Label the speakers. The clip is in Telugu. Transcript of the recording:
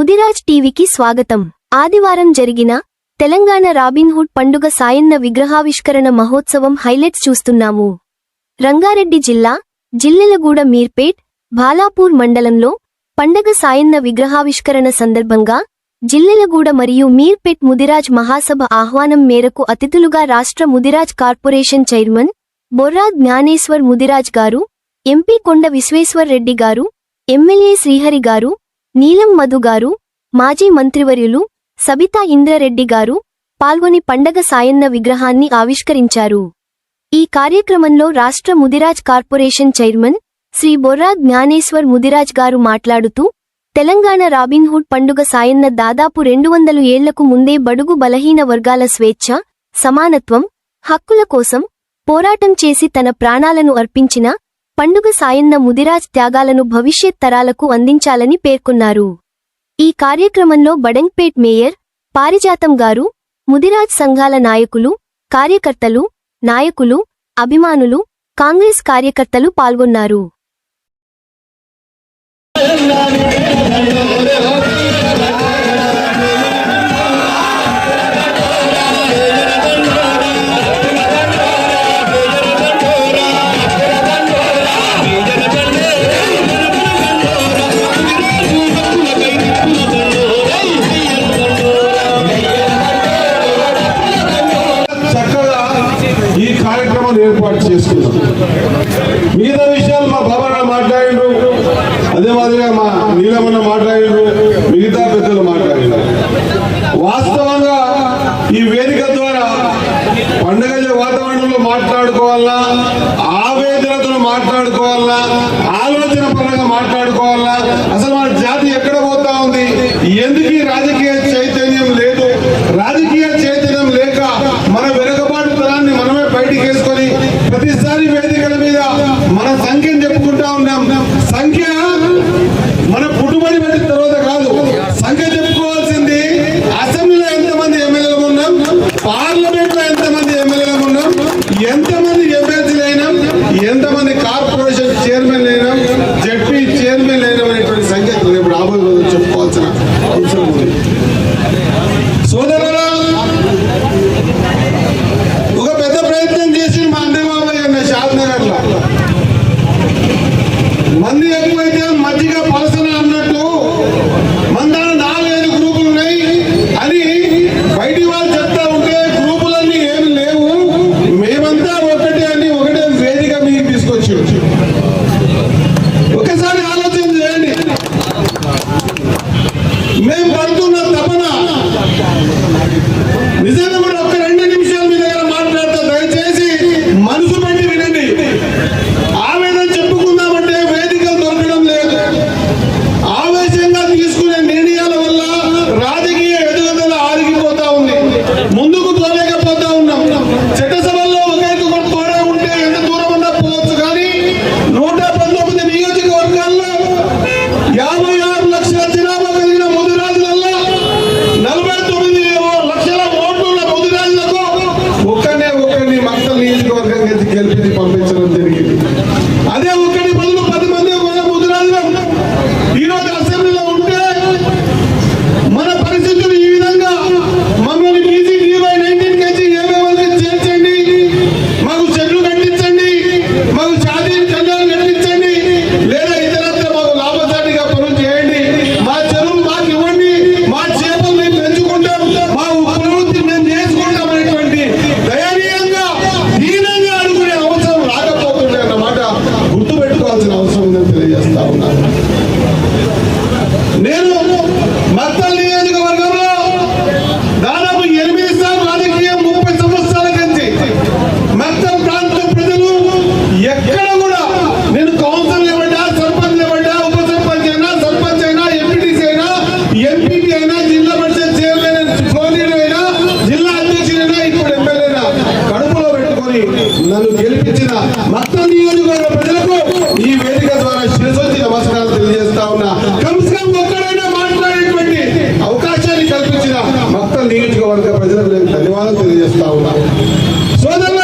Speaker 1: ముదిరాజ్ టీవీకి స్వాగతం. ఆదివారం జరిగిన తెలంగాణ రాబిన్హుడ్ పండుగ సాయన్న విగ్రహావిష్కరణ మహోత్సవం హైలైట్స్ చూస్తున్నాము. రంగారెడ్డి జిల్లా జిల్లెలగూడ మీర్పేట్ బాలాపూర్ మండలంలో పండగ సాయన్న విగ్రహావిష్కరణ సందర్భంగా జిల్లెలగూడ మరియు మీర్పేట్ ముదిరాజ్ మహాసభ ఆహ్వానం మేరకు అతిథులుగా రాష్ట్ర ముదిరాజ్ కార్పొరేషన్ చైర్మన్ బొర్రా జ్ఞానేశ్వర్ ముదిరాజ్ గారు ఎంపీ కొండ విశ్వేశ్వర్ రెడ్డి గారు ఎమ్మెల్యే శ్రీహరి గారు నీలం మధు గారు మాజీ మంత్రివర్యులు సబితా ఇంద్రారెడ్డి గారు పాల్గొని పండగ సాయన్న విగ్రహాన్ని ఆవిష్కరించారు. ఈ కార్యక్రమంలో రాష్ట్ర ముదిరాజ్ కార్పొరేషన్ చైర్మన్ శ్రీ బొర్రా జ్ఞానేశ్వర్ ముదిరాజ్ గారు మాట్లాడుతూ తెలంగాణ రాబిన్హుడ్ పండుగ సాయన్న దాదాపు రెండు వందలు ఏళ్ళకు ముందే బడుగు బలహీన వర్గాల స్వేచ్ఛ సమానత్వం హక్కుల కోసం పోరాటం చేసి తన ప్రాణాలను అర్పించిన పండుగ సాయన్న ముదిరాజ్ త్యాగాలను భవిష్యత్ తరాలకు అందించాలని పేర్కొన్నారు. ఈ కార్యక్రమంలో బడంగ్పేట్ మేయర్ పారిజాతం గారు ముదిరాజ్ సంఘాల నాయకులు కార్యకర్తలు నాయకులు అభిమానులు కాంగ్రెస్ కార్యకర్తలు పాల్గొన్నారు.
Speaker 2: అదే మాదిరిగా మా నీలమన్న మాట్లాడిండ్రు మిగతా పెద్దలు మాట్లాడిండ్రు వాస్తవంగా ఈ వేదిక ద్వారా పండుగ వాతావరణంలో మాట్లాడుకోవాలా ఆవేదనతో మాట్లాడుకోవాలా ఆలోచన పరంగా మాట్లాడుకోవాలా అసలు మన జాతి ఎక్కడ పోతా ఉంది? ఎందుకు రాజకీయ చైతన్యం లేదు? రాజకీయ చైతన్యం లేక మన వెనుకబాటుతనాన్ని మనమే బయటికి వేసుకొని ప్రతిసారి వేదికల మీద మన సంఖ్య గెలిపించిన మొత్తం నియోజకవర్గ ప్రజలకు ఈ వేదిక ద్వారా శిరసొచ్చి నమస్కారాలు తెలియజేస్తా ఉన్నా. కమ్స్కమ్ ఒక్కడైనా మాట్లాడేటువంటి అవకాశాన్ని కల్పించిన మొత్తం నియోజకవర్గ ప్రజలకు ధన్యవాదాలు తెలియజేస్తా ఉన్నా. సోదరు